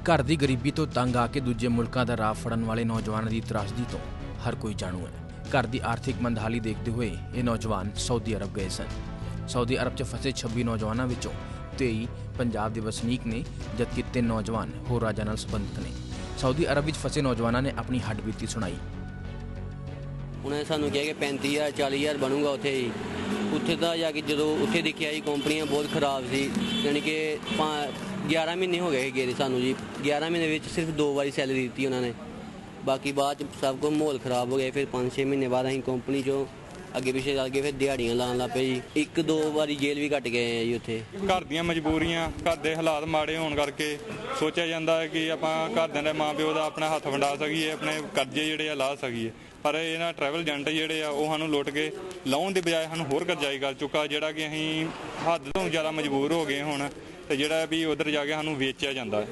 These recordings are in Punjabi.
ਘਰ ਦੀ ਗਰੀਬੀ ਤੋਂ ਤੰਗ ਆ ਕੇ ਦੂਜੇ ਮੁਲਕਾਂ ਦਾ ਰਾਹ ਫੜਨ ਵਾਲੇ ਨੌਜਵਾਨਾਂ ਦੀ ਤਰਾਸਦੀ ਤੋਂ ਹਰ ਕੋਈ ਜਾਣੂ ਹੈ। ਘਰ ਦੀ ਆਰਥਿਕ ਮੰਦਹਾਲੀ ਦੇਖਦੇ ਹੋਏ ਇਹ ਨੌਜਵਾਨ ਸਾਊਦੀ ਅਰਬ ਗਏ ਸਨ। ਸਾਊਦੀ ਅਰਬ 'ਚ ਫਸੇ 26 ਨੌਜਵਾਨਾਂ ਵਿੱਚੋਂ 23 ਪੰਜਾਬ ਦੇ ਵਸਨੀਕ ਨੇ, ਜਦਕਿ ਤਿੰਨ ਨੌਜਵਾਨ ਹੋਰ ਰਾਜਾਂ ਨਾਲ ਸੰਬੰਧਿਤ ਨੇ। ਸਾਊਦੀ ਅਰਬ ਵਿੱਚ ਫਸੇ ਨੌਜਵਾਨਾਂ ਨੇ ਆਪਣੀ ਹੱਡਬੀਤੀ ਸੁਣਾਈ। ਉਹਨੇ ਸਾਨੂੰ ਕਿਹਾ ਕਿ 35000 40000 ਬਣੂਗਾ ਉੱਥੇ ਹੀ। ਉੱਥੇ ਤਾਂ ਜਾ ਕੇ ਜਦੋਂ ਉੱਥੇ ਦੇਖਿਆ ਜੀ ਕੰਪਨੀਆਂ ਬਹੁਤ ਖਰਾਬ ਸੀ, ਯਾਨੀ ਕਿ ਪਾ- 11 ਮਹੀਨੇ ਹੋ ਗਏ ਗਏ ਸਾਨੂੰ ਜੀ। 11 ਮਹੀਨੇ ਵਿੱਚ ਸਿਰਫ ਦੋ ਵਾਰੀ ਸੈਲਰੀ ਦਿੱਤੀ ਉਹਨਾਂ ਨੇ। ਬਾਕੀ ਬਾਅਦ ਚ ਸਭ ਕੁਝ ਮਾਹੌਲ ਖਰਾਬ ਹੋ ਗਿਆ ਫਿਰ 5-6 ਮਹੀਨੇ ਬਾਅਦ ਅਸੀਂ ਕੰਪਨੀ ਚੋਂ ਅੱਗੇ ਪਿੱਛੇ ਚੱਲ ਕੇ ਫਿਰ ਦਿਹਾੜੀਆਂ ਲਾਉਣ ਲੱਗ ਪਏ ਜੀ। ਇੱਕ ਦੋ ਵਾਰੀ ਜੇਲ੍ਹ ਵੀ ਕੱਟ ਗਏ ਆ ਜੀ ਉੱਥੇ। ਘਰ ਦੀਆਂ ਮਜਬੂਰੀਆਂ, ਘਰ ਦੇ ਹਾਲਾਤ ਮਾੜੇ ਹੋਣ ਕਰਕੇ ਸੋਚਿਆ ਜਾਂਦਾ ਹੈ ਕਿ ਆਪਾਂ ਘਰਦਿਆਂ ਦੇ ਮਾਪਿਓ ਦਾ ਆਪਣਾ ਹੱਥ ਵੰਡਾ ਸਕੀਏ, ਆਪਣੇ ਕਰਜ਼ੇ ਜਿਹੜੇ ਆ ਲਾ ਸਕੀਏ। ਪਰ ਇਹਨਾਂ ਟਰੈਵਲ ਏਜੰਟ ਜਿਹੜੇ ਆ, ਉਹ ਸਾਨੂੰ ਲੁੱਟ ਕੇ ਲਾਉਣ ਦੀ ਬਜਾਏ ਸਾਨੂੰ ਹੋਰ ਕਰਜ਼ਾਈ ਕਰ ਚੁੱਕਾ, ਜਿਹੜਾ ਕਿ ਅਸੀਂ ਹੱਦ ਤੋਂ ਜ਼ਿਆਦਾ ਮਜਬੂਰ ਹੋ ਗਏ ਹੁਣ। ਤੇ ਜਿਹੜਾ ਵੀ ਉਧਰ ਜਾ ਕੇ ਸਾਨੂੰ ਵੇਚਿਆ ਜਾਂਦਾ ਹੈ।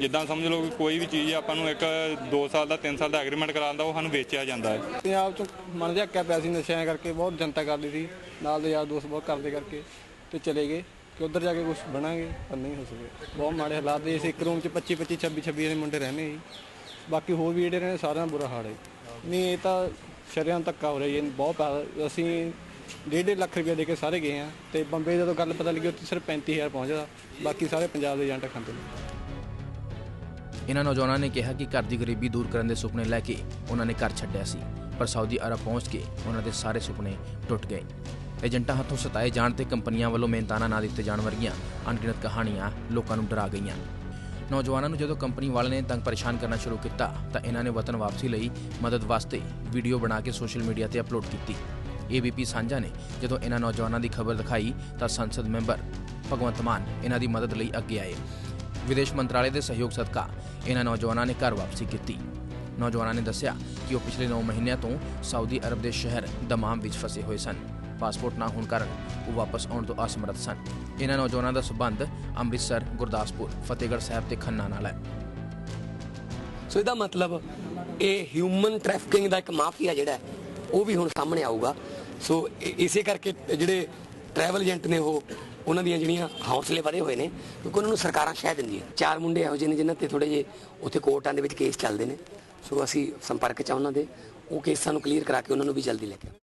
ਜਿੱਦਾਂ ਸਮਝ ਲਓ ਕੋਈ ਵੀ ਚੀਜ਼ ਆਪਾਂ ਨੂੰ ਇੱਕ 2 ਸਾਲ ਦਾ 3 ਸਾਲ ਦਾ ਐਗਰੀਮੈਂਟ ਕਰਾਉਂਦਾ ਉਹ ਸਾਨੂੰ ਵੇਚਿਆ ਜਾਂਦਾ ਹੈ। ਪੰਜਾਬ ਚ ਮਨ ਝੱਕਿਆ ਪਿਆ ਸੀ ਨਸ਼ਿਆਂ ਕਰਕੇ ਬਹੁਤ ਜਨਤਾ ਕਰਦੀ ਸੀ, ਨਾਲ ਦੇ ਯਾਰ ਦੋਸਤ ਬਹੁਤ ਕਰਦੇ ਕਰਕੇ ਤੇ ਚਲੇ ਗਏ ਕਿ ਉਧਰ ਜਾ ਕੇ ਕੁਝ ਬਣਾਂਗੇ, ਪਰ ਨਹੀਂ ਹੋ ਸਕੇ ਬਹੁਤ ਮਾੜੇ ਹਾਲਾਤ ਦੇ ਇਸ ਇੱਕ ਰੂਮ ਚ 25 25 26 26 ਦੇ ਮੁੰਡੇ ਰਹਿੰਦੇ ਜੀ ਬਾਕੀ ਹੋਰ ਵੀ ਜਿਹੜੇ ਨੇ ਸਾਰਿਆਂ ਦਾ ਬੁਰਾ ਹਾਲ ਹੈ। ਨਹੀਂ, ਇਹ ਤਾਂ ਸ਼ਰਿਆਂ ਧੱਕਾ ਹੋ ਰਿਹਾ ਜੀ ਬਹੁਤ ਪੈਸਾ ਅਸੀਂ ਡੇਢ ਡੇਢ ਲੱਖ ਰੁਪਏ ਦੇ ਕੇ ਸਾਰੇ ਗਏ ਆ ਤੇ ਬੰਬੇ ਜਦੋਂ ਗੱਲ ਪਤਾ ਲੱਗੀ, ਉੱਥੇ ਸਿਰਫ 35000 ਪਹੁੰਚਦਾ ਬਾਕੀ ਸਾਰੇ ਪੰਜਾਬ ਦੇ ਏਜੰਟ ਖਾਂਦੇ ਨੇ। ਇਹਨਾਂ ਨੌਜਵਾਨਾਂ ਨੇ ਕਿਹਾ ਕਿ ਘਰ ਦੀ ਗਰੀਬੀ ਦੂਰ ਕਰਨ ਦੇ ਸੁਪਨੇ ਲੈ ਕੇ ਉਹਨਾਂ ਨੇ ਘਰ ਛੱਡਿਆ ਸੀ, ਪਰ ਸਾਊਦੀ ਅਰਬ ਪਹੁੰਚ ਕੇ ਉਹਨਾਂ ਦੇ ਸਾਰੇ ਸੁਪਨੇ ਟੁੱਟ ਗਏ। ਏਜੰਟਾਂ ਹੱਥੋਂ ਸਤਾਏ ਜਾਣ ਤੇ ਕੰਪਨੀਆਂ ਵੱਲੋਂ ਮਿਹਨਤਾਨਾ ਨਾ ਦਿੱਤੇ ਜਾਣ ਵਰਗੀਆਂ ਅਣਗਿਣਤ ਕਹਾਣੀਆਂ ਲੋਕਾਂ ਨੂੰ ਡਰਾ ਗਈਆਂ। ਨੌਜਵਾਨਾਂ ਨੂੰ ਜਦੋਂ ਕੰਪਨੀ ਵਾਲਿਆਂ ਨੇ ਤੰਗ ਪਰੇਸ਼ਾਨ ਕਰਨਾ ਸ਼ੁਰੂ ਕੀਤਾ, ਤਾਂ ਇਹਨਾਂ ਨੇ ਵਤਨ ਵਾਪਸੀ ਲਈ ਮਦਦ ਵਾਸਤੇ ਵੀਡੀਓ ਬਣਾ ਕੇ ਸੋਸ਼ਲ ਮੀਡੀਆ ਤੇ ਅਪਲੋਡ ਕੀਤੀ। ਏਬੀਪੀ ਸਾਂਝਾ ਨੇ। ਜਦੋਂ ਇਹਨਾਂ ਨੌਜਵਾਨਾਂ ਦੀ ਖਬਰ ਦਿਖਾਈ ਤਾਂ ਸੰਸਦ ਮੈਂਬਰ ਭਗਵੰਤ ਮਾਨ ਇਹਨਾਂ ਦੀ ਮਦਦ ਲਈ ਅੱਗੇ ਆਏ। ਵਿਦੇਸ਼ ਮੰਤਰਾਲੇ ਦੇ ਸਹਿਯੋਗ ਸਦਕਾ ਇਹਨਾਂ ਨੌਜਵਾਨਾਂ ਨੇ ਘਰ ਵਾਪਸੀ ਕੀਤੀ। ਨੌਜਵਾਨਾਂ ਨੇ ਦੱਸਿਆ ਕਿ ਉਹ ਪਿਛਲੇ 9 ਮਹੀਨਿਆਂ ਤੋਂ ਸਾਊਦੀ ਅਰਬ ਦੇ ਸ਼ਹਿਰ ਦਮਾਮ ਵਿੱਚ ਫਸੇ ਹੋਏ ਸਨ। ਪਾਸਪੋਰਟ ਨਾ ਹੋਣ ਕਾਰਨ ਉਹ ਵਾਪਸ ਆਉਣ ਤੋਂ ਅਸਮਰੱਥ ਸਨ। ਇਹਨਾਂ ਨੌਜਵਾਨਾਂ ਦਾ ਸਬੰਧ ਅੰਮ੍ਰਿਤਸਰ, ਗੁਰਦਾਸਪੁਰ, ਫਤਿਹਗੜ੍ਹ ਸਾਹਿਬ ਤੇ ਖੰਨਾ ਨਾਲ ਹੈ। ਸੋ ਇਹਦਾ ਮਤਲਬ ਇਹ ਹਿਊਮਨ ਟ੍ਰੈਫਿਕਿੰਗ ਦਾ ਇੱਕ ਮਾਫੀਆ ਜਿਹੜਾ ਉਹ ਵੀ ਹੁਣ ਸਾਹਮਣੇ ਆਊਗਾ। ਸੋ ਇਸੇ ਕਰਕੇ ਜਿਹੜੇ ਟਰੈਵਲ ਏਜੰਟ ਨੇ ਉਹ, ਉਹਨਾਂ ਦੀਆਂ ਜਿਹੜੀਆਂ ਹੌਸਲੇ ਵਧੇ ਹੋਏ ਨੇ, ਕਿਉਂਕਿ ਉਹਨਾਂ ਨੂੰ ਸਰਕਾਰਾਂ ਸ਼ਹਿ ਦਿੰਦੀਆਂ ਚਾਰ ਮੁੰਡੇ ਇਹੋ ਜਿਹੇ ਨੇ ਜਿਨ੍ਹਾਂ ਤੇ ਥੋੜੇ ਜੇ ਉੱਥੇ ਕੋਰਟਾਂ ਦੇ ਵਿੱਚ ਕੇਸ ਚੱਲਦੇ ਨੇ ਸੋ ਅਸੀਂ ਸੰਪਰਕ ਚ ਆ ਉਹਨਾਂ ਦੇ, ਉਹ ਕੇਸਾਂ ਨੂੰ ਕਲੀਅਰ ਕਰਾ ਕੇ ਉਹਨਾਂ ਨੂੰ ਵੀ ਜਲਦੀ ਲੈ ਕੇ ਆਵਾਂਗੇ।